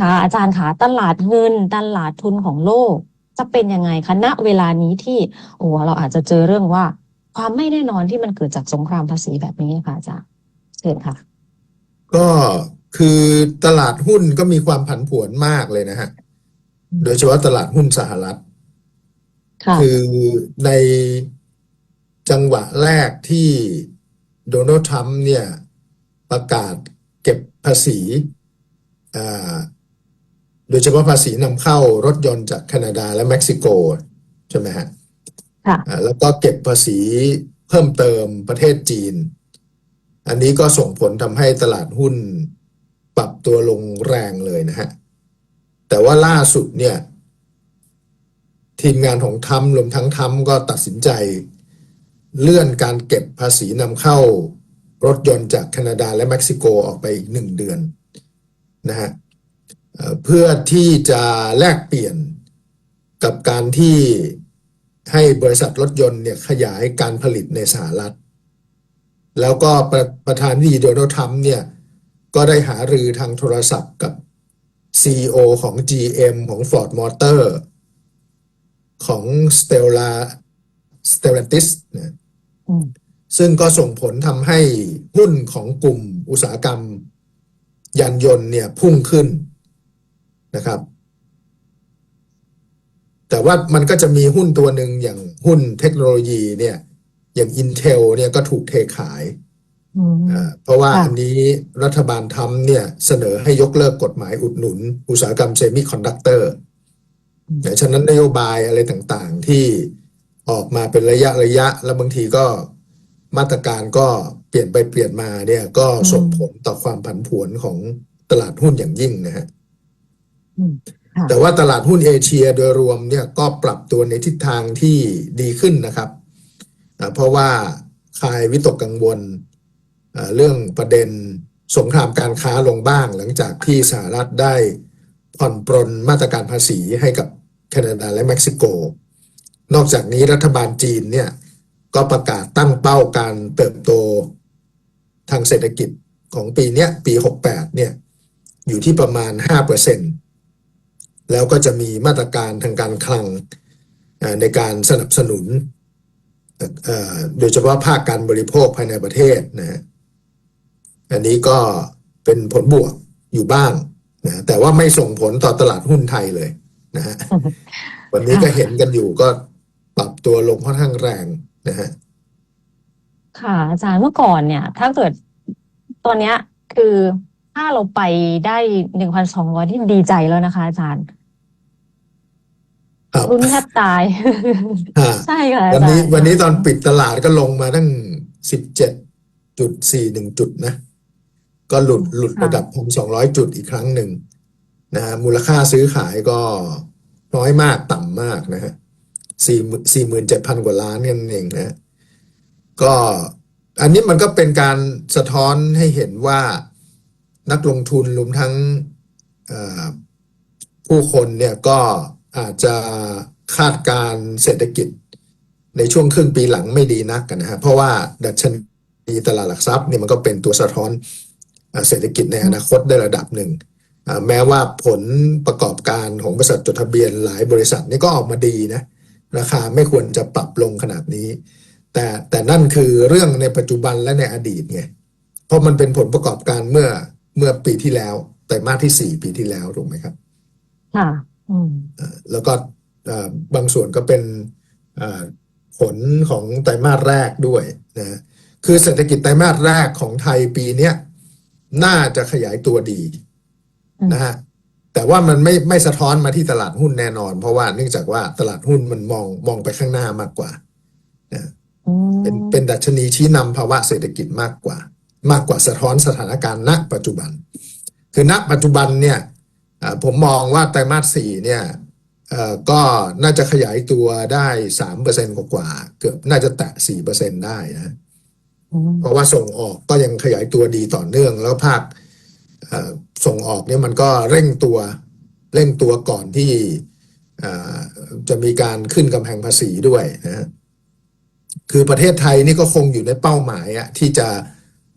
ค่ะอาจารย์คะตลาดเงินตลาดทุนของโลก จะเป็นยังไงคะณเวลานี้ที่โอ้เราอาจจะเจอเรื่องว่า ความไม่แน่นอนที่มันเกิดจากสงครามภาษีแบบนี้ค่ะอาจารย์เชิญค่ะ ก็คือตลาดหุ้นก็มีความผันผวนมากเลยนะฮะโดยเฉพาะตลาดหุ้นสหรัฐค่ะคือในจังหวะแรกที่โดนัลด์ทรัมป์เนี่ยประกาศเก็บภาษีอ่า โดยเฉพาะภาษีนำเข้ารถยนต์จากแคนาดาและเม็กซิโกใช่ไหมฮะค่ะอ่าแล้วก็เก็บภาษีเพิ่มเติมประเทศจีน อันนี้ก็ส่งผลทำให้ตลาดหุ้นปรับตัวลงแรงเลยนะฮะ แต่ว่าล่าสุดเนี่ย ทีมงานของทัมรวมทั้งทัมก็ตัดสินใจ เลื่อนการเก็บภาษีนำเข้ารถยนต์จากแคนาดาและเม็กซิโกออกไปอีกหนึ่งเดือนนะฮะ เอ่อเพื่อที่จะแลกเปลี่ยนกับการที่ให้บริษัทรถยนต์เนี่ยขยายการผลิตในสหรัฐ แล้วก็ประประธานดีโดนัลด์ทรัมป์เนี่ยก็ได้หารือทางโทรศัพท์กับ CEO ของ GM ของ Ford Motor ของ Stella Stellantis นะอืมซึ่งก็ส่งผลทำให้หุ้นของกลุ่มอุตสาหกรรมยานยนต์เนี่ยพุ่งขึ้น นะครับ แต่ว่ามันก็จะมีหุ้นตัวหนึ่งอย่างหุ้นเทคโนโลยีเนี่ย อย่าง Intel เนี่ยก็ถูกเทขายอืมอ่าเพราะว่าค่ะอันนี้รัฐบาลทำเนี่ยเสนอให้ยกเลิกกฎหมายอุดหนุน อุตสาหกรรมเซมิคอนดักเตอร์ฉะนั้นนโยบายอะไรต่างๆที่ออกมาเป็นระยะระยะ แล้วบางทีก็มาตรการก็เปลี่ยนไปเปลี่ยนมาเนี่ยก็ส่งผลต่อความผันผวนของตลาดหุ้นอย่างยิ่งนะฮะอืมค่ะ แต่ว่าตลาดหุ้นเอเชียโดยรวมเนี่ยก็ปรับตัวในทิศทางที่ดีขึ้นนะครับ เพราะว่าคลายวิตกกังวลเรื่องประเด็นสงครามการค้าลงบ้าง หลังจากที่สหรัฐได้ผ่อนปรนมาตรการภาษีให้กับแคนาดาและเม็กซิโก นอกจากนี้รัฐบาลจีนเนี่ยก็ประกาศตั้งเป้าการเติบโตทางเศรษฐกิจของปีเนี้ยปี 68เนี่ยอยู่ที่ประมาณ 5% แล้วก็จะมีมาตรการทางการคลังเอ่อในการสนับสนุนเอ่อเอ่อโดยเฉพาะภาคการบริโภคภายในประเทศนะฮะอันนี้ก็เป็นผลบวกอยู่บ้างนะแต่ว่าไม่ส่งผลต่อตลาดหุ้นไทยเลยนะฮะวันนี้ก็เห็นกันอยู่ก็ปรับตัวลงค่อนข้างแรงนะฮะค่ะอาจารย์เมื่อก่อนเนี่ย ถ้าเกิดตอนเนี้ยคือ ถ้าเราไปได้หนึ่งพันสองร้อยที่ดีใจแล้วนะคะ อาจารย์ครับรุ้นแทบตายฮะใช่ค่ะวัอานจารนี้ย์วันนี้ตอนปิดตลาดก็ลงมาตั้งสิบเจ็ดจุดสี่หนึ่งจุดนะ ก็หลุดหลุดระดับพันสองร้อยจุดอีกครั้งหนึ่งนะฮะมูลค่าซื้อขายก็น้อยมากต่ำมากนะฮะสี่สี่หมื่นเจ็ดพันกว่าล้านนั่นเองนะฮะก็อันนี้มันก็เป็นการสะท้อนให้เห็นว่า นักลงทุนรวมทั้งผู้คนเนี่ยก็อาจจะคาดการณ์เศรษฐกิจในช่วงครึ่งปีหลังไม่ดีนักกันนะฮะเพราะว่าดัชนีตลาดหลักทรัพย์เนี่ยมันก็เป็นตัวสะท้อนเศรษฐกิจในอนาคตได้ระดับหนึ่งแม้ว่าผลประกอบการของบริษัทจดทะเบียนหลายบริษัทนี่ก็ออกมาดีนะราคาไม่ควรจะปรับลงขนาดนี้ แต่แต่นั่นคือเรื่องในปัจจุบันและในอดีตไงเพราะมันเป็นผลประกอบการเมื่อ เมื่อปีที่แล้วไตรมาสที่สี่ปีที่แล้วถูกไหมครับค่ะอืมแล้วก็เอ่อบางส่วนก็เป็นเอ่อผลของไตรมาสแรกด้วยนะคือเศรษฐกิจไตรมาสแรกของไทยปีเนี้ยน่าจะขยายตัวดีอืมนะฮะแต่ว่ามันไม่ไม่สะท้อนมาที่ตลาดหุ้นแน่นอน เพราะว่าเนื่องจากว่าตลาดหุ้นมันมองมองไปข้างหน้ามากกว่าอืมเป็นเป็นดัชนีชี้นำภาวะเศรษฐกิจมากกว่า มากกว่าสะท้อนสถานการณ์ณ ปัจจุบัน คือณปัจจุบันเนี่ยอ่าผมมองว่าไตรมาสสี่เนี่ยเอ่อก็น่าจะขยายตัวได้สามเปอร์เซ็นต์กว่าๆเกือบน่าจะแตะสี่เปอร์เซ็นต์ได้นะอืมเพราะว่าส่งออกก็ยังขยายตัวดีต่อเนื่อง แล้วภาคเอ่อส่งออกเนี่ยมันก็เร่งตัวเร่งตัวก่อนที่อ่าจะมีการขึ้นกำแพงภาษีด้วยนะฮะคือประเทศไทยนี่ก็คงอยู่ในเป้าหมายอะที่จะ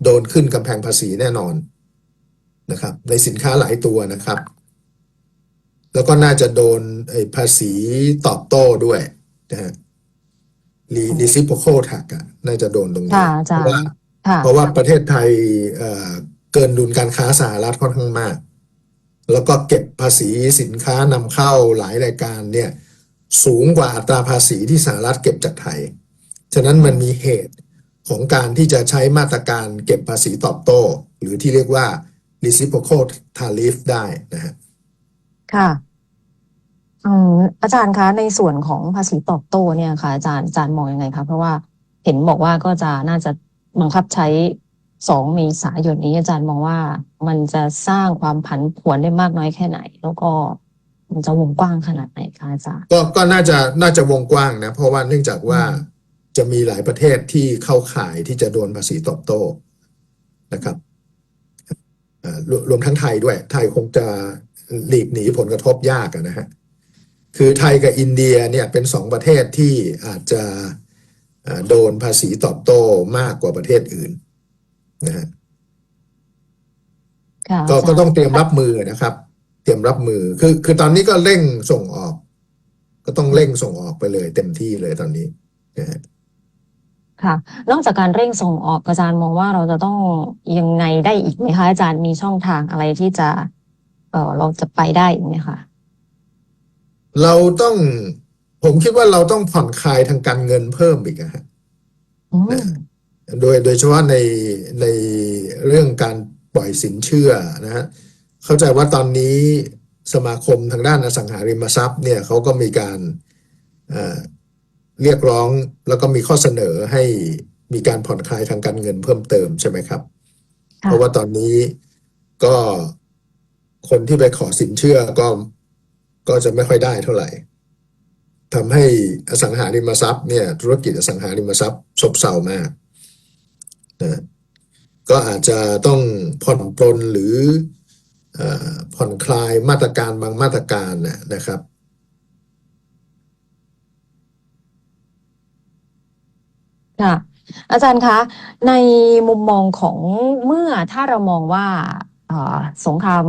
โดนขึ้นกำแพงภาษีแน่นอนนะครับ ในสินค้าหลายตัวนะครับ แล้วก็น่าจะโดนไอ้ภาษีตอบโต้ด้วยนะฮะรีรีซิปโคแท็กอะน่าจะโดนตรงนี้ค่ะอาจารย์เพราะว่าค่ะเพราะว่าประเทศไทยเอ่อเกินดุลการค้าสหรัฐค่อนข้างมาก แล้วก็เก็บภาษีสินค้านำเข้าหลายรายการเนี่ย สูงกว่าอัตราภาษีที่สหรัฐเก็บจากไทย ฉะนั้นมันมีเหตุ ของการที่จะใช้มาตรการเก็บภาษีตอบโต้ หรือที่เรียกว่า reciprocal tariff ได้นะฮะค่ะอืมอาจารย์คะในส่วนของภาษีตอบโต้เนี่ยค่ะอาจารย์อาจารย์มองยังไงคะเพราะว่าเห็นบอกว่าก็จะน่าจะบังคับใช้สองเมษายนนี้อาจารย์มองว่ามันจะสร้างความผันผวนได้มากน้อยแค่ไหน แล้วก็มันจะวงกว้างขนาดไหนคะอาจารย์ก็ก็น่าจะน่าจะวงกว้างนะเพราะว่าเนื่องจากว่า จะมีหลายประเทศที่เข้าข่ายที่จะโดนภาษีตอบโต้นะครับเอ่อรวมรวมทั้งไทยด้วย ไทยคงจะหลีกหนีผลกระทบยากอะนะฮะคือไทยกับอินเดียเนี่ยเป็นสองประเทศที่อาจจะเอ่อโดนภาษีตอบโต้มากกว่าประเทศอื่นนะฮะค่ะก็อาจารย์ก็ต้องเตรียมรับมือนะครับ เตรียมรับมือคือ คือตอนนี้ก็เร่งส่งออก ก็ต้องเร่งส่งออกไปเลย เต็มที่เลยตอนนี้นะฮะ ค่ะ นอกจากการเร่งส่งออกอาจารย์มองว่าเราจะต้องยังไงได้อีกไหมคะอาจารย์มีช่องทางอะไรที่จะ เออเราจะไปได้อีกไหมคะเราต้อง ผมคิดว่าเราต้องผ่อนคลายทางการเงินเพิ่มอีกอะฮะอืมโดยโดยเฉพาะในในเรื่องการปล่อยสินเชื่อนะฮะเข้าใจว่าตอนนี้สมาคมทางด้านอสังหาริมทรัพย์เนี่ยเขาก็มีการ เอ่อเรียกร้องแล้วก็มีข้อเสนอให้มีการผ่อนคลายทางการเงินเพิ่มเติมใช่ไหมครับค่ะเพราะว่าตอนนี้ก็คนที่ไปขอสินเชื่อก็ก็จะไม่ค่อยได้เท่าไหร่ทำให้อสังหาริมทรัพย์เนี่ย ธุรกิจอสังหาริมทรัพย์ซบเซามากนะก็อาจจะต้องผ่อนปลนหรือเอ่อผ่อนคลายมาตรการบางมาตรการนะนะครับ ค่ะ อาจารย์คะ ในมุมมองของเมื่อถ้าเรามองว่าสงคราม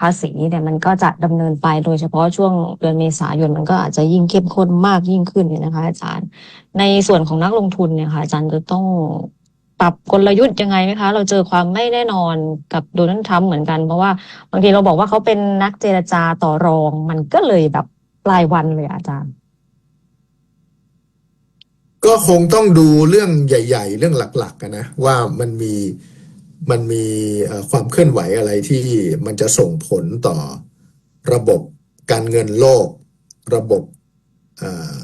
ภาษีเนี่ยมันก็จะดำเนินไปโดยเฉพาะช่วงเดือนเมษายนมันก็อาจจะยิ่งเข้มข้นมากยิ่งขึ้นเนี่ยนะคะ อาจารย์ ในส่วนของนักลงทุนเนี่ยค่ะอาจารย์จะต้องปรับกลยุทธ์ยังไงไหมคะ เราเจอความไม่แน่นอนกับโดนัลด์ทรัมป์เหมือนกัน เพราะว่าบางทีเราบอกว่าเขาเป็นนักเจรจาต่อรอง มันก็เลยแบบปลายวันเลยอาจารย์ ก็คงต้องดูเรื่องใหญ่ ๆ เรื่องหลักๆกันนะว่ามันมีมันมีเอ่อความเคลื่อนไหวอะไรที่มันจะส่งผลต่อระบบการเงินโลก ระบบเอ่อ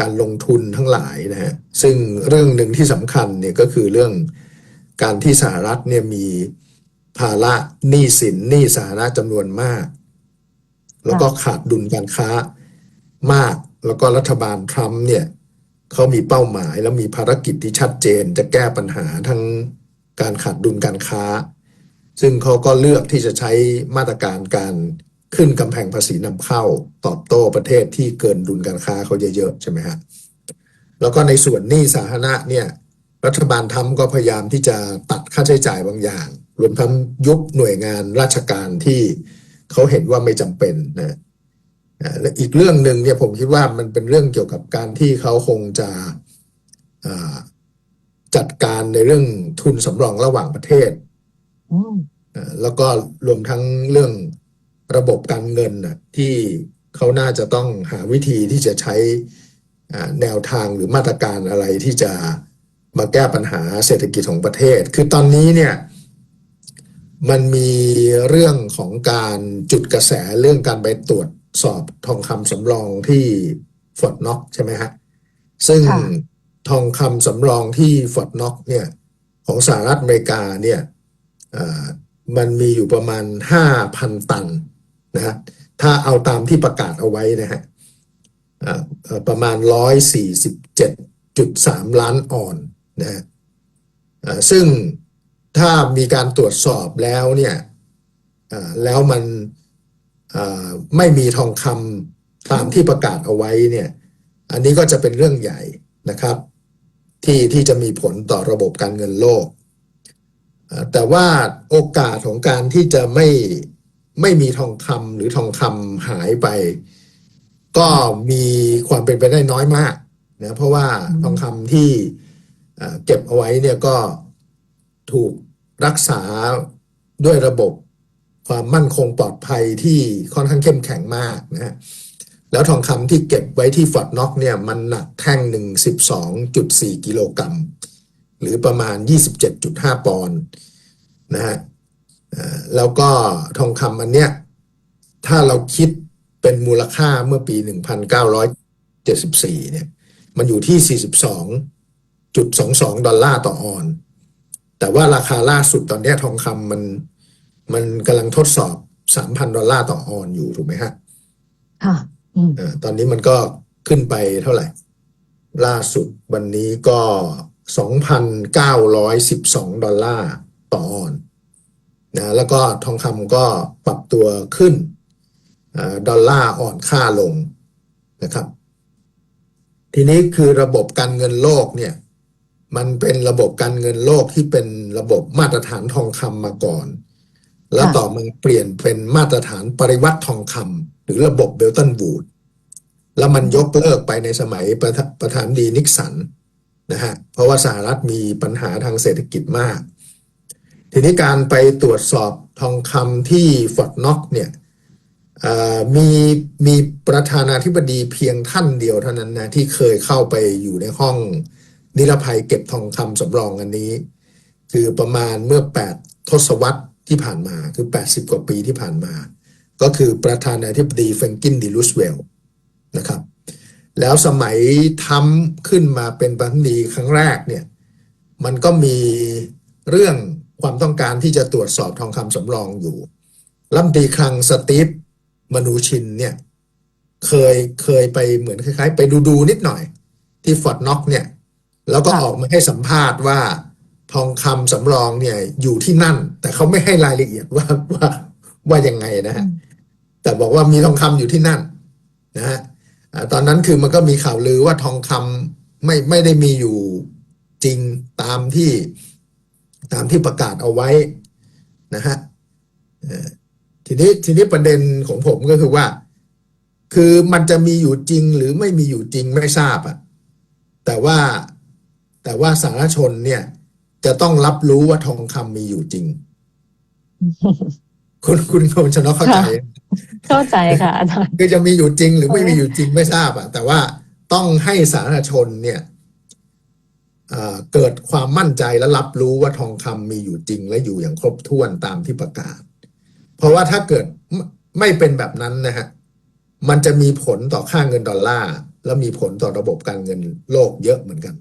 การลงทุนทั้งหลายนะฮะซึ่งเรื่องหนึ่งที่สำคัญเนี่ยก็คือเรื่องการที่สหรัฐเนี่ยมีภาระหนี้สินหนี้สาธารณะจำนวนมาก แล้วก็ขาดดุลการค้ามาก แล้วก็รัฐบาลทรัมป์เนี่ย เขามีเป้าหมายแล้วมีภารกิจที่ชัดเจน จะแก้ปัญหาทั้งการขาดดุลการค้า ซึ่งเขาก็เลือกที่จะใช้มาตรการการขึ้นกำแพงภาษีนำเข้าตอบโต้ประเทศที่เกินดุลการค้าเขาเยอะๆใช่ไหมฮะแล้วก็ในส่วนหนี้สาธารณะเนี่ยรัฐบาลทำก็พยายามที่จะตัดค่าใช้จ่ายบางอย่าง รวมทั้งยุบหน่วยงานราชการที่เขาเห็นว่าไม่จำเป็นนะ อ่าและอีกเรื่องหนึ่งเนี่ยผมคิดว่ามันเป็นเรื่องเกี่ยวกับการที่เขาคงจะอ่าจัดการในเรื่องทุนสำรองระหว่างประเทศอืมอ่าแล้วก็รวมทั้งเรื่องระบบการเงินน่ะที่เขาน่าจะต้องหาวิธีที่จะใช้อ่าแนวทางหรือมาตรการอะไรที่จะมาแก้ปัญหาเศรษฐกิจของประเทศ คือตอนนี้เนี่ยมันมีเรื่องของการจุดกระแสเรื่องการไปตรวจ สอบทองคำสำรองที่ฟอร์ดน็อกใช่ไหมฮะซึ่งค่ะทองคำสำรองที่ฟอร์ดน็อกเนี่ยของสหรัฐอเมริกาเนี่ยเอ่อมันมีอยู่ประมาณห้าพันตันนะฮะถ้าเอาตามที่ประกาศเอาไว้นะฮะเอ่อเอ่อประมาณร้อยสี่สิบเจ็ดจุดสามล้านออนนะฮะเอ่อซึ่งถ้ามีการตรวจสอบแล้วเนี่ยเอ่อแล้วมันเอ่อ ไม่มีทองคำตามที่ประกาศเอาไว้เนี่ยอันนี้ก็จะเป็นเรื่องใหญ่นะครับ ที่ที่จะมีผลต่อระบบการเงินโลก แต่ว่าโอกาสของการที่จะไม่ไม่มีทองคำหรือทองคำหายไป ก็มีความเป็นไปได้น้อยมากนะเพราะว่าทองคำที่เก็บเอาไว้เนี่ยก็ถูกรักษาด้วยระบบ ความมั่นคงปลอดภัยที่ค่อนข้างเข้มแข็งมากนะฮะแล้วทองคำที่เก็บไว้ที่ฟอร์ดน็อกเนี่ยมันหนักแท่งหนึ่งสิบสองจุดสี่กิโลกรัมหรือประมาณ27.5ปอนด์นะฮะแล้วก็ทองคำอันเนี้ยถ้าเราคิดเป็นมูลค่าเมื่อปี1974เนี่ยมันอยู่ที่42.22ดอลลาร์ต่อออน แต่ว่าราคาล่าสุดตอนนี้ทองคำมัน มันกำลังทดสอบ3,000ดอลลาร์ต่อออนซ์อยู่ถูกไหมฮะค่ะอืมเอ่อตอนนี้มันก็ขึ้นไปเท่าไหร่ ล่าสุดวันนี้ก็2,912ดอลลาร์ต่อออนซ์นะแล้วก็ทองคำก็ปรับตัวขึ้นเอ่อดอลลาร์อ่อนค่าลงนะครับ ทีนี้คือระบบการเงินโลกเนี่ย มันเป็นระบบการเงินโลกที่เป็นระบบมาตรฐานทองคำมาก่อน แล้วต่อมาเปลี่ยนเป็นมาตรฐานปริวัติทองคำหรือระบบเบลตันวูดแล้วมันยกเลิกไปในสมัยประธประธานดีนิกสันนะฮะเพราะว่าสหรัฐมีปัญหาทางเศรษฐกิจมาก ทีนี้การไปตรวจสอบทองคำที่ฟอร์ดน็อกเนี่ยมีมีประธานาธิบดีเพียงท่านเดียวเท่านั้นนะที่เคยเข้าไปอยู่ในห้องนิรภัยเก็บทองคำสำรองอันนี้ คือประมาณเมื่อ 8 ทศวรรษ ที่ผ่านมาคือ 80 กว่าปีที่ผ่านมา ก็คือประธานาธิบดีแฟรงกินดีรูสเวลต์นะครับ แล้วสมัยทำขึ้นมาเป็นประธานาธิบดีครั้งแรกเนี่ยมันก็มีเรื่องความต้องการที่จะตรวจสอบทองคำสำรองอยู่รัฐมนตรีคลังสตีฟมนูชินเนี่ยเคยเคยไปเหมือนคล้าย ๆ ไปดูดูๆนิดหน่อย ที่ฟอร์ดน็อกเนี่ย แล้วก็ค่ะออกมาให้สัมภาษณ์ว่า ทองคำสำรองเนี่ยอยู่ที่นั่น แต่เขาไม่ให้รายละเอียดว่าว่าว่ายังไงนะฮะแต่บอกว่ามีทองคำอยู่ที่นั่นนะฮะอ่าตอนนั้นคือมันก็มีข่าวลือว่าทองคำไม่ไม่ได้มีอยู่จริงตามที่ตามที่ประกาศเอาไว้นะฮะเอ่อทีนี้ทีนี้ประเด็นของผมก็คือว่า คือมันจะมีอยู่จริงหรือไม่มีอยู่จริงไม่ทราบอะแต่ว่าแต่ว่าสาธารณชนเนี่ย จะต้องรับรู้ว่าทองคำมีอยู่จริง คุณคุณคุณชนกเข้าใจค่ะเข้าใจค่ะอาจารย์คือจะมีอยู่จริง หรือไม่มีอยู่จริงไม่ทราบอะแต่ว่าต้องให้สาธารณชนเนี่ยเอ่อเกิดความมั่นใจและรับรู้ว่าทองคำมีอยู่จริง และอยู่อย่างครบถ้วนตามที่ประกาศ เพราะว่าถ้าเกิดไม่ไม่เป็นแบบนั้นนะฮะมันจะมีผลต่อค่าเงินดอลลาร์และมีผลต่อระบบการเงินโลกเยอะเหมือนกัน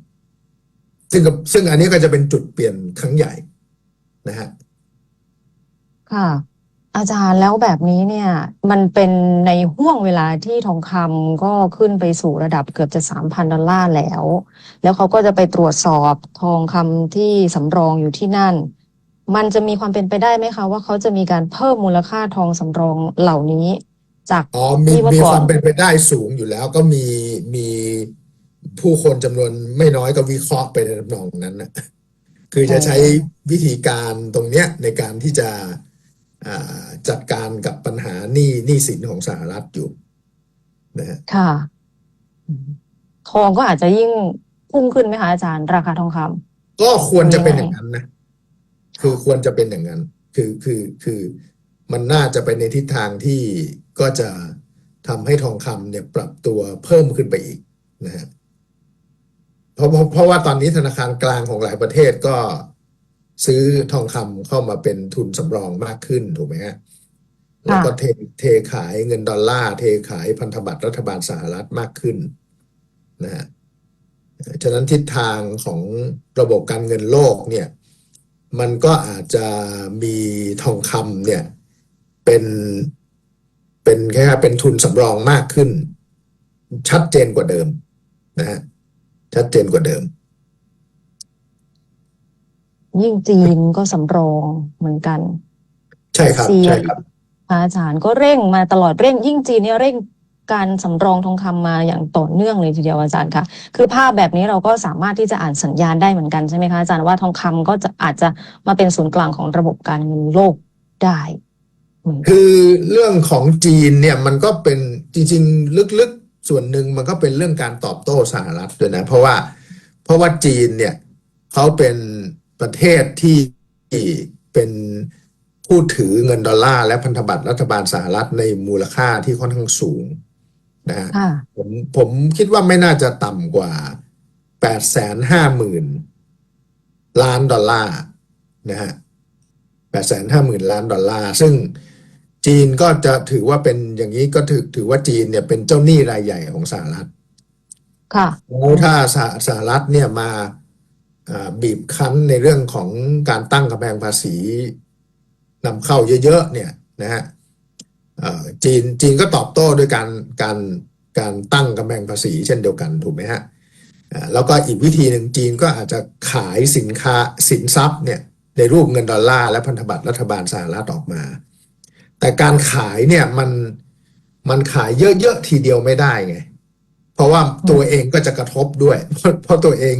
ซึ่งก็ซึ่งอันนี้ก็จะเป็นจุดเปลี่ยนครั้งใหญ่นะฮะค่ะ อาจารย์แล้วแบบนี้เนี่ย มันเป็นในห่วงเวลาที่ทองคำก็ขึ้นไปสู่ระดับเกือบจะสามพันดอลลาร์แล้ว แล้วเขาก็จะไปตรวจสอบทองคำที่สำรองอยู่ที่นั่น มันจะมีความเป็นไปได้ไหมคะ ว่าเขาจะมีการเพิ่มมูลค่าทองสำรองเหล่านี้ จากอ๋อมีที่เมื่อมีก่อคนวามเป็นไปได้สูงอยู่แล้ว ก็มีมี ผู้คนจำนวนไม่น้อยก็วิเคราะห์ไปในทำนองนั้นนะคือจะใช้วิธีการตรงเนี้ยในการที่จะอ่าจัดการกับปัญหาหนี้หนี้สินของสหรัฐอยู่นะฮะค่ะอืมทองก็อาจจะยิ่งพุ่งขึ้นไหมคะอาจารย์ ราคาทองคำก็ควรจะเป็นอย่างนั้นนะคือควรจะเป็นอย่างนั้น คือคือคือมันน่าจะไปในทิศทางที่ก็จะทำให้ทองคำเนี่ยปรับตัวเพิ่มขึ้นไปอีกนะฮะ เพราะเพราะเพราะว่าตอนนี้ธนาคารกลางของหลายประเทศก็ซื้อทองคำเข้ามาเป็นทุนสำรองมากขึ้นถูกไหมฮะแล้วก็เทเทขายเงินดอลลาร์เทขายพันธบัตรรัฐบาลสหรัฐมากขึ้นนะฮะฉะนั้นทิศทางของระบบการเงินโลกเนี่ย มันก็อาจจะมีทองคำเนี่ย เป็นเป็นแค่เป็นทุนสำรองมากขึ้น ชัดเจนกว่าเดิมนะฮะ ชัดเจนกว่าเดิม ยิ่งจีนก็สำรองเหมือนกัน ใช่ครับเซียใช่ครับพระอาจารย์ก็เร่งมาตลอดเร่ง ยิ่งจีนเนี่ยเร่งการสำรองทองคำมาอย่างต่อเนื่องเลยทีเดียวอาจารย์ค่ะคือภาพแบบนี้เราก็สามารถที่จะอ่านสัญญาณได้เหมือนกันใช่ไหมคะอาจารย์ว่าทองคำก็จะอาจจะมาเป็นศูนย์กลางของระบบการเงินโลกได้เหมือนกันคือเรื่องของจีนเนี่ยมันก็เป็นจริง ๆ ลึกๆ ส่วนหนึ่งมันก็เป็นเรื่องการตอบโต้สหรัฐด้วยนะ เพราะว่าเพราะว่าจีนเนี่ยเขาเป็นประเทศที่เป็นผู้ถือเงินดอลลาร์และพันธบัตรรัฐบาลสหรัฐในมูลค่าที่ค่อนข้างสูงนะฮะค่ะผมผมคิดว่าไม่น่าจะต่ำกว่าแปดแสนห้าหมื่นล้านดอลลาร์นะฮะแปดแสนห้าหมื่นล้านดอลลาร์ ซึ่ง จีนก็จะถือว่าเป็นอย่างนี้ก็ถือถือว่าจีนเนี่ยเป็นเจ้าหนี้รายใหญ่ของสหรัฐ ค่ะแล้วถ้าสหสหรัฐเนี่ยมาอ่าบีบคั้นในเรื่องของการตั้งกำแพงภาษีนำเข้าเยอะๆเนี่ยนะฮะเอ่อจีนจีนก็ตอบโต้ด้วยการการการตั้งกำแพงภาษีเช่นเดียวกันถูกไหมฮะอ่าแล้วก็อีกวิธีหนึ่งจีนก็อาจจะขายสินค้าสินทรัพย์เนี่ยในรูปเงินดอลลาร์และพันธบัตรรัฐบาลสหรัฐออกมา แต่การขายเนี่ยมันมันขายเยอะๆทีเดียวไม่ได้ไง เพราะว่าตัวเองก็จะกระทบด้วยเพราะเพราะตัวเอง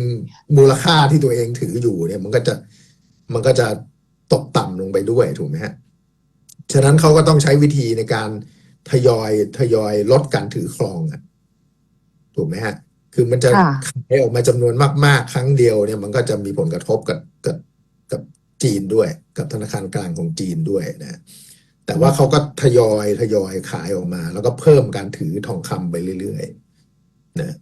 มูลค่าที่ตัวเองถืออยู่เนี่ย มันก็จะมันก็จะตกต่ำลงไปด้วยถูกไหมฮะฉะนั้นเขาก็ต้องใช้วิธีในการทยอยทยอยลดการถือครองอะถูกไหมฮะ คือมันจะค่ะขายออกมาจำนวนมาก ๆ ครั้งเดียวเนี่ย มันก็จะมีผลกระทบกับกับกับจีนด้วย กับธนาคารกลางของจีนด้วยนะ แต่ว่าเขาก็ทยอยทยอยขายออกมา แล้วก็เพิ่มการถือทองคำไปเรื่อยๆนะ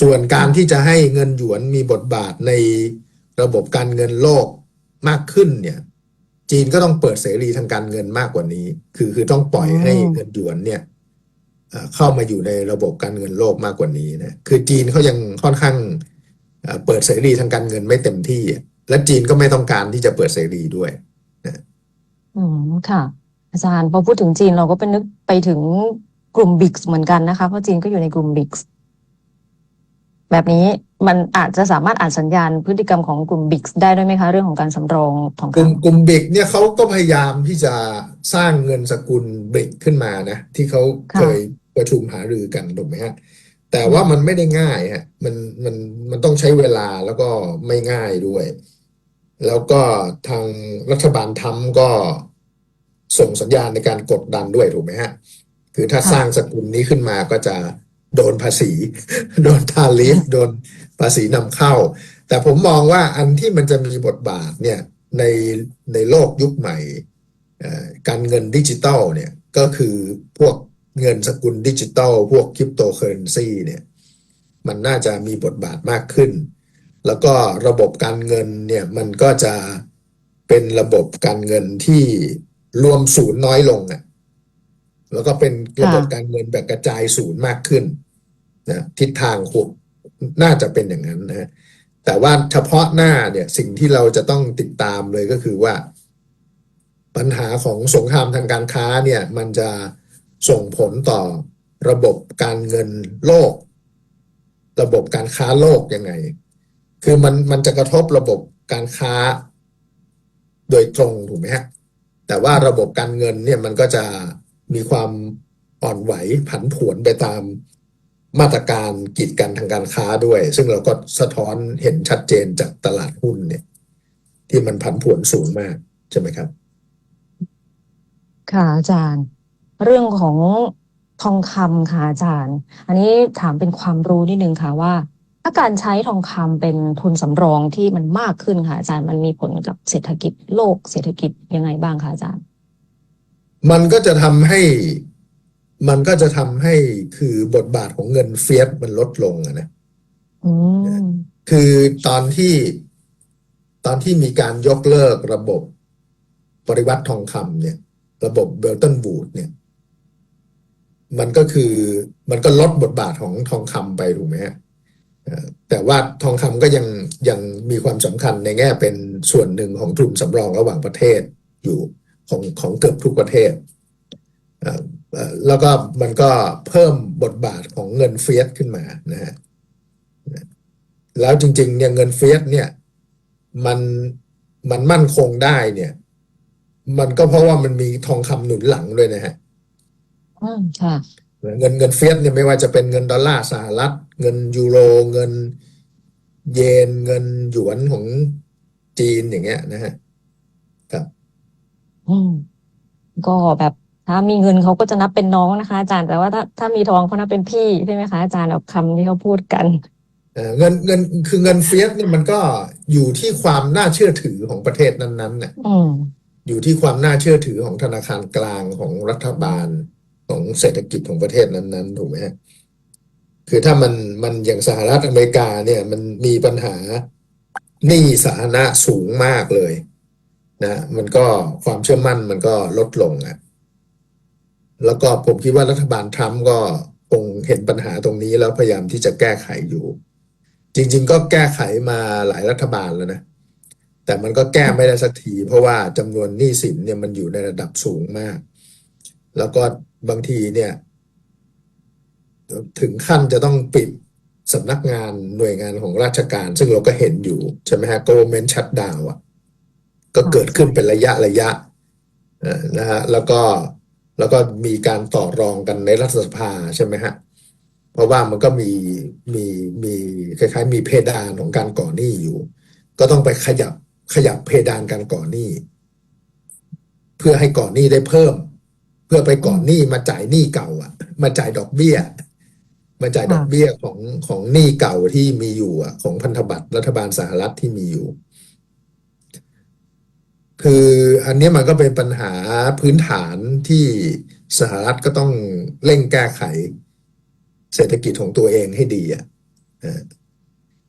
ส่วนการที่จะให้เงินหยวนมีบทบาทในระบบการเงินโลกมากขึ้นเนี่ย จีนก็ต้องเปิดเสรีทางการเงินมากกว่านี้ คือคือต้องปล่อยให้อืมเงินหยวนเนี่ยเอ่อเข้ามาอยู่ในระบบการเงินโลกมากกว่านี้นะคือจีนเขายังค่อนข้างเอ่อเปิดเสรีทางการเงินไม่เต็มที่ และจีนก็ไม่ต้องการที่จะเปิดเสรีด้วย อืมค่ะ อาจารย์พอพูดถึงจีนเราก็เป็นนึกไปถึงกลุ่มบิกเหมือนกันนะคะ เพราะจีนก็อยู่ในกลุ่มบิกแบบนี้มันอาจจะสามารถอ่านสัญญาณพฤติกรรมของกลุ่มบิกได้ด้วยไหมคะ เรื่องของการสำรองทองกลุ่มคำกลุ่มบิกเนี่ยเขาก็พยายามที่จะสร้างเงินสกุลบิกขึ้นมานะ ที่เขาค่ะเคยประชุมหารือกันถูกไหมฮะแต่ว่ามันไม่ได้ง่ายฮะมันมันมันต้องใช้เวลาแล้วก็ไม่ง่ายด้วย แล้วก็ทางรัฐบาลทรัมป์ก็ส่งสัญญาณในการกดดันด้วยถูกไหมฮะ คือถ้าค่ะสร้างสกุลนี้ขึ้นมาก็จะโดนภาษี โดนทาริฟโดนภาษีนำเข้า แต่ผมมองว่าอันที่มันจะมีบทบาทเนี่ยในในโลกยุคใหม่เอ่อการเงินดิจิตอลเนี่ยก็คือพวกเงินสกุลดิจิตอลพวกคริปโตเคอเรนซีเนี่ยมันน่าจะมีบทบาทมากขึ้น แล้วก็ระบบการเงินเนี่ยมันก็จะเป็นระบบการเงินที่รวมศูนย์น้อยลงอะแล้วก็เป็นระบบการเงินแบบกระจายศูนย์มากขึ้นนะทิศทางคงน่าจะเป็นอย่างนั้นนะแต่ว่าเฉพาะหน้าเนี่ยสิ่งที่เราจะต้องติดตามเลยก็คือว่า ปัญหาของสงครามทางการค้าเนี่ย มันจะส่งผลต่อระบบการเงินโลก ระบบการค้าโลกยังไง คือมันมันจะกระทบระบบการค้าโดยตรงถูกไหมฮะแต่ว่าระบบการเงินเนี่ยมันก็จะมีความอ่อนไหวผันผวนไปตามมาตรการกีดกันทางการค้าด้วย ซึ่งเราก็สะท้อนเห็นชัดเจนจากตลาดหุ้นเนี่ย ที่มันผันผวนสูงมากใช่ไหมครับ ค่ะอาจารย์ เรื่องของทองคำค่ะอาจารย์ อันนี้ถามเป็นความรู้นิดนึงค่ะว่า ถ้าการใช้ทองคำเป็นทุนสำรองที่มันมากขึ้นค่ะอาจารย์มันมีผลกับเศรษฐกิจโลกเศรษฐกิจยังไงบ้างคะอาจารย์ มันก็จะทำให้มันก็จะทำให้คือบทบาทของเงินเฟียสมันลดลงอะนะอืมคือตอนที่ตอนที่มีการยกเลิกระบบปริวัติทองคำเนี่ย ระบบเบลตันวูดเนี่ย มันก็คือมันก็ลดบทบาทของทองคำไปถูกไหมฮะเอ่อ แต่ว่าทองคำก็ยังยังมีความสำคัญในแง่เป็นส่วนหนึ่งของทุนสำรองระหว่างประเทศอยู่ของของเกือบทุกประเทศ แล้วก็มันก็เพิ่มบทบาทของเงินเฟียสขึ้นมานะฮะแล้วจริงๆเนี่ยเงินเฟียสเนี่ยมันมันมั่นคงได้เนี่ย มันก็เพราะว่ามันมีทองคำหนุนหลังด้วยนะฮะอืมค่ะ เงินเงินเฟียสเนี่ยไม่ว่าจะเป็นเงินดอลลาร์สหรัฐ เงินยูโรเงินเยนเงินหยวนของจีนอย่างเงี้ยนะฮะครับอืมก็แบบถ้ามีเงินเขาก็จะนับเป็นน้องนะคะ อาจารย์แต่ว่าถ้าถ้ามีทองเขานับเป็นพี่ใช่ไหมคะอาจารย์แบบคำที่เขาพูดกันเอ่อเงินเงินคือเงินเฟียสเนี่ยมันก็อยู่ที่ความน่าเชื่อถือของประเทศนั้นๆเนี่ยอืมอยู่ที่ความน่าเชื่อถือของธนาคารกลางของรัฐบาล ของเศรษฐกิจของประเทศนั้นๆถูกไหมฮะคือถ้ามันมันอย่างสหรัฐอเมริกาเนี่ยมันมีปัญหาหนี้สาธารณะสูงมากเลยนะมันก็ความเชื่อมั่นมันก็ลดลงอะแล้วก็ผมคิดว่ารัฐบาลทรัมป์ก็คงเห็นปัญหาตรงนี้แล้วพยายามที่จะแก้ไขอยู่ จริง ๆ ก็แก้ไขมาหลายรัฐบาลแล้วนะแต่มันก็แก้ไม่ได้สักทีเพราะว่าจำนวนหนี้สินเนี่ยมันอยู่ในระดับสูงมาก แล้วก็บางทีเนี่ย ถึงขั้นจะต้องปิดสำนักงานหน่วยงานของราชการ ซึ่งเราก็เห็นอยู่ ใช่ไหมฮะ government shutdown อะ ก็เกิดขึ้นเป็นระยะระยะนะฮะแล้วก็แล้วก็มีการต่อรองกันในรัฐสภาใช่ไหมฮะ เพราะว่ามันก็มีมีมีคล้าย ๆ มีเพดานของการก่อหนี้อยู่ ก็ต้องไปขยับขยับเพดานการก่อหนี้ เพื่อให้ก่อหนี้ได้เพิ่ม เพื่อไปก่อหนี้มาจ่ายหนี้เก่าอะ มาจ่ายดอกเบี้ย มาจ่ายดอกเบี้ยของของหนี้เก่าที่มีอยู่อะ ของพันธบัตรรัฐบาลสหรัฐที่มีอยู่ คืออันนี้มันก็เป็นปัญหาพื้นฐานที่สหรัฐก็ต้องเร่งแก้ไข เศรษฐกิจของตัวเองให้ดีอะ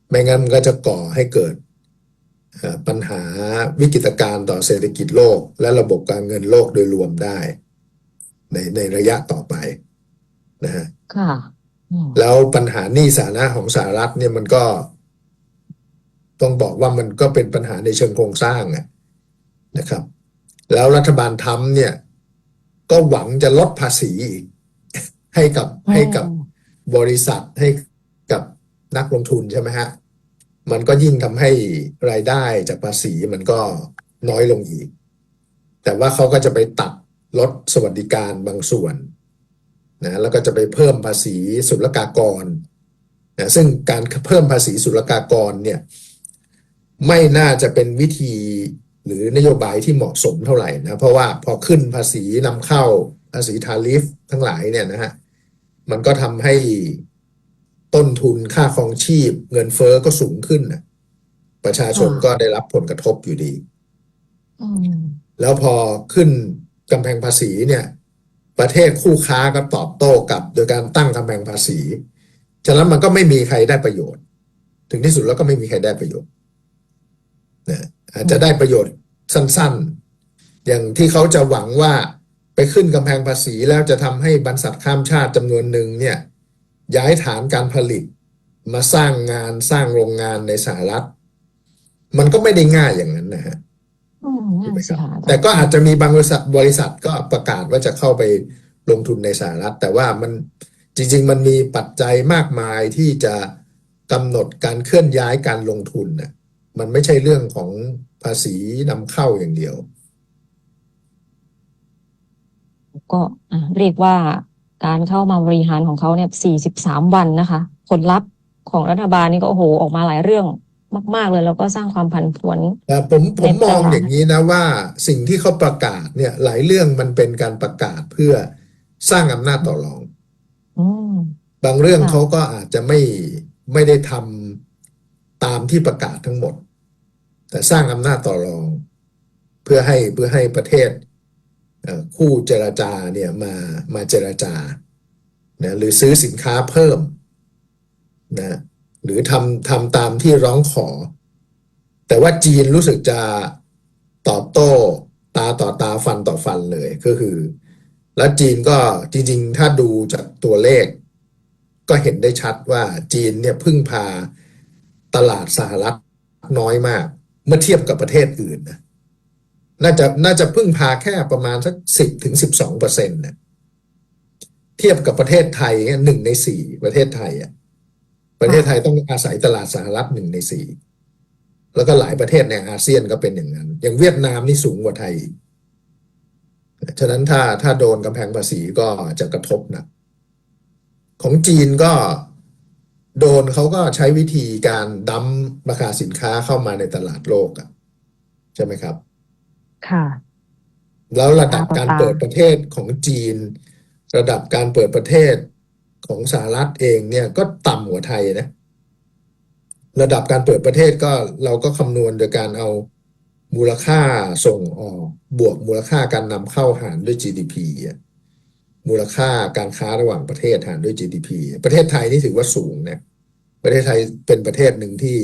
ไม่งั้นมันก็จะก่อให้เกิดปัญหาวิกฤตการณ์ต่อเศรษฐกิจโลก และระบบการเงินโลกโดยรวมได้ ในในระยะต่อไปนะฮะค่ะอืมแล้วปัญหาหนี้สาธารณะของสหรัฐเนี่ยมันก็ ต้องบอกว่ามันก็เป็นปัญหาในเชิงโครงสร้างอะนะครับ แล้วรัฐบาลทรัมป์เนี่ย ก็หวังจะลดภาษีอีกให้กับให้กับบริษัทให้กับนักลงทุนใช่ไหมฮะ มันก็ยิ่งทำให้รายได้จากภาษีมันก็น้อยลงอีก แต่ว่าเขาก็จะไปตัด ลดสวัสดิการบางส่วนนะแล้วก็จะไปเพิ่มภาษีศุลกากรนะซึ่งการเพิ่มภาษีศุลกากรเนี่ยไม่น่าจะเป็นวิธีหรือนโยบายที่เหมาะสมเท่าไหร่นะเพราะว่าพอขึ้นภาษีนำเข้าภาษีทาริฟทั้งหลายเนี่ยนะฮะมันก็ทำให้ต้นทุนค่าครองชีพ เงินเฟ้อก็สูงขึ้นนะประชาชนก็ได้รับผลกระทบอยู่ดีอืมแล้วพอขึ้น กำแพงภาษีเนี่ย ประเทศคู่ค้าก็ตอบโต้กลับ โดยการตั้งกำแพงภาษี ฉะนั้นมันก็ไม่มีใครได้ประโยชน์ ถึงที่สุดแล้วก็ไม่มีใครได้ประโยชน์นะอาจจะได้ประโยชน์สั้นๆ อย่างที่เขาจะหวังว่าไปขึ้นกำแพงภาษีแล้วจะทำให้บรรษัทข้ามชาติจำนวนหนึ่งเนี่ย ย้ายฐานการผลิตมาสร้างงานสร้างโรงงานในสหรัฐ มันก็ไม่ได้ง่ายอย่างนั้นนะฮะ ถูนั่กนไหมสิครับค่ะอาจารย์แต่ก็อาจจะมีบางบริษัทบริษัทก็ประกาศว่าจะเข้าไปลงทุนในสหรัฐ แต่ว่ามันจริง ๆ มันมีปัจจัยมากมายที่จะกำหนดการเคลื่อนย้ายการลงทุนน่ะมันไม่ใช่เรื่องของภาษีนำเข้าอย่างเดียว ก็อะเรียกว่าการเข้ามาบริหารของเขาเนี่ยสี่สิบสามวันนะคะ ผลลัพธ์ของรัฐบาลนี่ก็โอ้โห ออกมาหลายเรื่อง มาก ๆ เลยแล้วก็สร้างความผันผวนแต่ผมผมในมองตลาดอย่างนี้นะว่าสิ่งที่เขาประกาศเนี่ย หลายเรื่องมันเป็นการประกาศเพื่อสร้างอำนาจต่อรองอืมบางเรื่องค่ะเขาก็อาจจะไม่ไม่ได้ทำตามที่ประกาศทั้งหมด แต่สร้างอำนาจต่อรอง เพื่อให้เพื่อให้ประเทศเอ่อคู่เจรจาเนี่ยมามาเจรจานะหรือซื้อสินค้าเพิ่มนะ หรือทำทำตามที่ร้องขอ แต่ว่าจีนรู้สึกจะตอบโต้ตาต่อตาฟันต่อฟันเลยก็คือ แล้วจีนก็จริง ๆ ถ้าดูจากตัวเลข ก็เห็นได้ชัดว่าจีนเนี่ยพึ่งพาตลาดสหรัฐน้อยมาก เมื่อเทียบกับประเทศอื่นนะน่าจะน่าจะพึ่งพาแค่ประมาณสักสิบถึงสิบสองเปอร์เซ็นต์นะเทียบกับประเทศไทยเนี่ยหนึ่งในสี่ประเทศไทยอะ ประเทศไทยต้องอาศัยตลาดสหรัฐหนึ่งในสี่แล้วก็หลายประเทศในอาเซียนก็เป็นอย่างนั้น อย่างเวียดนามนี่สูงกว่าไทยอีกฉะนั้นถ้าถ้าโดนกำแพงภาษีก็จะกระทบหนะของจีนก็โดนเขาก็ใช้วิธีการดั้มราคาสินค้าเข้ามาในตลาดโลกอะใช่ไหมครับ ค่ะ แล้วระดับตาต่อการตาเปิดประเทศของจีน ระดับการเปิดประเทศ ของสหรัฐเองเนี่ยก็ต่ำกว่าไทยนะ ระดับการเปิดประเทศก็เราก็คำนวณโดยการเอามูลค่าส่งออกบวกมูลค่าการนำเข้าหารด้วย GDP อะมูลค่าการค้าระหว่างประเทศหารด้วย GDP ประเทศไทยนี่ถือว่าสูงนะประเทศไทยเป็นประเทศหนึ่งที่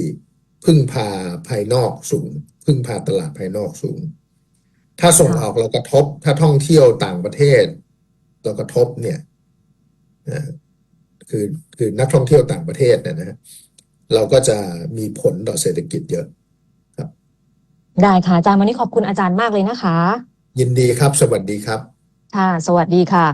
พึ่งพาภายนอกสูง พึ่งพาตลาดภายนอกสูง ถ้าส่งออกเรากระทบ ถ้าท่องเที่ยวต่างประเทศ เรากระทบเนี่ย คือคือนักท่องเที่ยวต่างประเทศเนี่ยนะฮะเราก็จะมีผลต่อเศรษฐกิจเยอะได้ค่ะอาจารย์วันนี้ขอบคุณอาจารย์มากเลยนะคะ ยินดีครับ สวัสดีครับ ค่ะ สวัสดีค่ะ